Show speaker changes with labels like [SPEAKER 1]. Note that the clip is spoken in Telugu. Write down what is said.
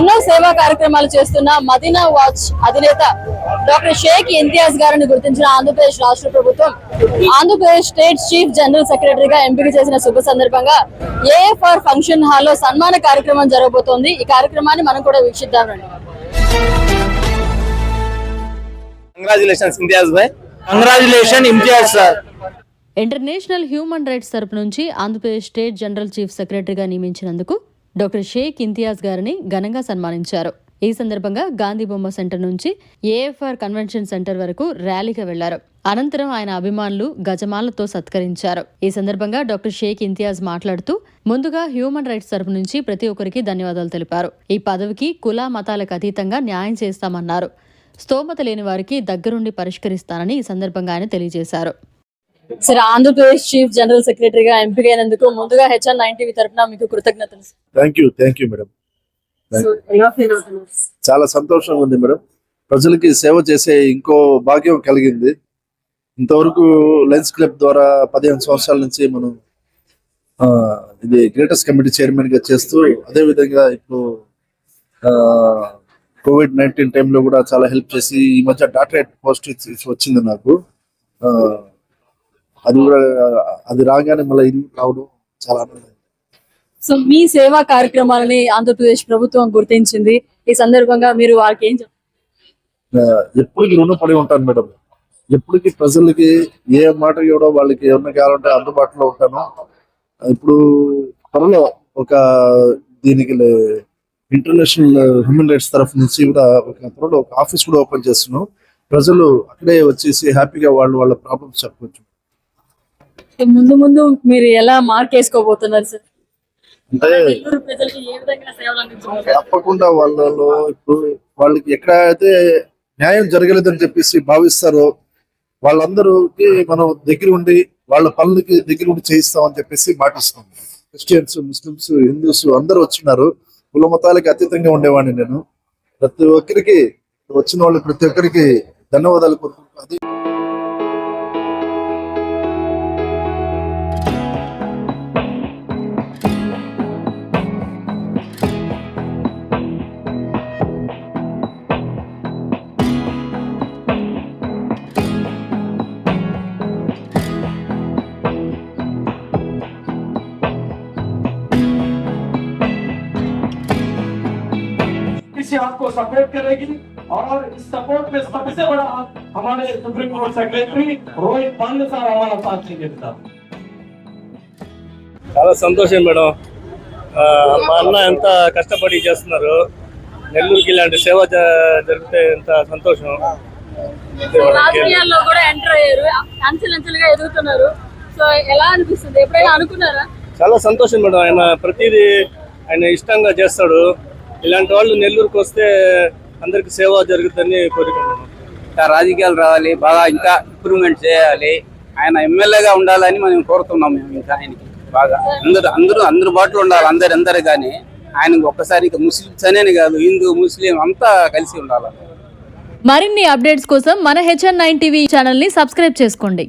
[SPEAKER 1] ఎన్నో సేవా కార్యక్రమాలు చేస్తున్న మదీనా వాచ్ అధినేత డాక్టర్ షేక్ ఇంతియాజ్ గారిని గుర్తించిన ఆంధ్రప్రదేశ్ రాష్ట్ర ప్రభుత్వం ఆంధ్రప్రదేశ్ స్టేట్ చీఫ్ జనరల్ సెక్రటరీగా ఎంపిక చేసిన శుభ సందర్భంగా ఏఎఫ్ఆర్ ఫంక్షన్ హాల్లో సన్మాన కార్యక్రమం జరగబోతోంది. ఈ కార్యక్రమాన్ని మనం కూడా వీక్షిద్దాం రండి.
[SPEAKER 2] కంగ్రాచులేషన్స్ ఇంతియాజ్ భాయ్ congratulation Imtiaz sir
[SPEAKER 1] international human rights తరపు నుంచి ఆంధ్రప్రదేశ్ స్టేట్ జనరల్ చీఫ్ సెక్రటరీగా నియమించినందుకు డాక్టర్ షేక్ ఇంతియాజ్ గారిని ఘనంగా సన్మానించారు. ఈ సందర్భంగా గాంధీ బొమ్మ సెంటర్ నుంచి ఏఎఫ్ఆర్ కన్వెన్షన్ సెంటర్ వరకు ర్యాలీగా వెళ్ళారు. అనంతరం ఆయన అభిమానులు గజమాలతో సత్కరించారు. ఈ సందర్భంగా డాక్టర్ షేక్ ఇంతియాజ్ మాట్లాడుతూ ముందుగా హ్యూమన్ రైట్స్ తరపు నుంచి ప్రతి ఒక్కరికి ధన్యవాదాలు తెలిపారు. ఈ పదవికి కుల మతాలకు అతీతంగా న్యాయం చేస్తామన్నారు. స్తోమత లేని వారికి దగ్గరుండి పరిష్కరిస్తానని ఈ సందర్భంగా ఆయన తెలియజేశారు. సరే ఆంధ్రప్రదేశ్ చీఫ్ జనరల్ సెక్రటరీగా ఎంపికైనందుకు ముందుగా హెచ్ఎన్ నైన్ టీవీ తరఫున మీకు కృతజ్ఞతలు
[SPEAKER 3] thank
[SPEAKER 1] you thank you madam
[SPEAKER 3] చాలా సంతోషంగా ఉంది మేడం ప్రజలకి సేవ చేసే ఇంకో భాగ్యం కలిగింది. ఇంతవరకు లెన్స్ క్లబ్ ద్వారా పదిహేను సంవత్సరాల నుంచి మనం ఆ, ఇది గ్రేటెస్ట్ కమిటీ చైర్మన్గా చేస్తూ అదే విధంగా ఇప్పుడు కోవిడ్ నైన్టీన్ టైంలో కూడా చాలా హెల్ప్ చేసి ఈ మధ్య డాక్టరేట్ పోస్ట్ వచ్చింది నాకు. ఆ, అది కూడా అది రాగానే మళ్ళీ ఇది రావడం చాలా ఆనందం.
[SPEAKER 1] సో మీ సేవా కార్యక్రమాలని ఆంధ్రప్రదేశ్ ప్రభుత్వం గుర్తించింది. ఈ సందర్భంగా మీరు వారికి ఏం చెప్తారు
[SPEAKER 3] ఆ, ఎప్పటికి రుణపడి ఉంటాను మేడం. ఎప్పటికి ప్రజలకి ఏ మాట ఇవ్వడం వాళ్ళకి ఏమన్నా కావాలంటే అందుబాటులో ఉంటాను. ఇప్పుడు త్వరలో ఒక దీనికి ఇంటర్నేషనల్ హ్యూమన్ రైట్స్ తరఫు నుంచి కూడా ఒక త్వరలో ఒక ఆఫీస్ కూడా ఓపెన్ చేస్తున్నాం. ప్రజలు అక్కడే వచ్చేసి హ్యాపీగా వాళ్ళు వాళ్ళ ప్రాబ్లమ్స్ చెప్పవచ్చు
[SPEAKER 1] ముందు ముందు మీరు ఎలా మార్క్ వేసుకోబోతున్నారు సార్?
[SPEAKER 3] అంటే తప్పకుండా వాళ్ళలో ఇప్పుడు వాళ్ళకి ఎక్కడ అయితే న్యాయం జరగలేదని చెప్పేసి భావిస్తారో వాళ్ళందరికి మనం దగ్గర ఉండి వాళ్ళ పనులకి దగ్గర ఉండి చేయిస్తామని చెప్పేసి మాటిస్తాం క్రిస్టియన్స్ ముస్లిమ్స్ హిందూస్ అందరూ వచ్చినారు. కుల మతాలకి అతీతంగా ఉండేవాడిని నేను. ప్రతి ఒక్కరికి వచ్చిన వాళ్ళు ప్రతి ఒక్కరికి ధన్యవాదాలు కోరుకుంటున్నాను. అది
[SPEAKER 4] इसी आपको सपोर्ट करेगी और इस सपोर्ट में सबसे बड़ा हमारे Supreme Court secretary Rohit Pandey साहब हमारा साथ दीजिए साहब
[SPEAKER 2] చాలా సంతోషం మేడం ఆ, మా అన్న ఎంత కష్టపడి చేస్తున్నారు నెల్లూరుకి ఇలాంటి సేవ జ- జరిగితే ఎంత సంతోషం అంతే మేడం.
[SPEAKER 1] రాజకీయాల్లో కూడా ఎంటర్ అయ్యారు అంచెలంచెలుగా ఎదుగుతున్నారు సో ఎలా అనిపిస్తుంది ఎప్పుడైనా అనుకున్నారా
[SPEAKER 2] చాలా సంతోషం మేడం ఆయన ప్రతిదీ ఆయన ఇష్టంగా చేస్తాడు ఇలాంటి వాళ్ళు నెల్లూరుకి వస్తే అందరికి సేవ జరుగుతుందని కోరుకుంటున్నాను
[SPEAKER 5] ఇంకా రాజకీయాలు రావాలి బాగా ఇంకా ఇంప్రూవ్మెంట్ చేయాలి. ఆయన ఎమ్మెల్యేగా ఉండాలని మనం కోరుతున్నాం మేము ఇంకా ఆయనకి బాగా. అందరూ అందరూ అందుబాటులో ఉండాలి అందరు అందరు కానీ ఆయనకు ఒక్కసారి ఇక ముస్లిమ్స్ అనేనే కాదు హిందూ ముస్లిం అంతా కలిసి ఉండాలి.
[SPEAKER 1] మరిన్ని అప్డేట్స్ కోసం మన హెచ్ఎన్ నైన్ టీవీ ఛానల్ని సబ్స్క్రైబ్ చేసుకోండి.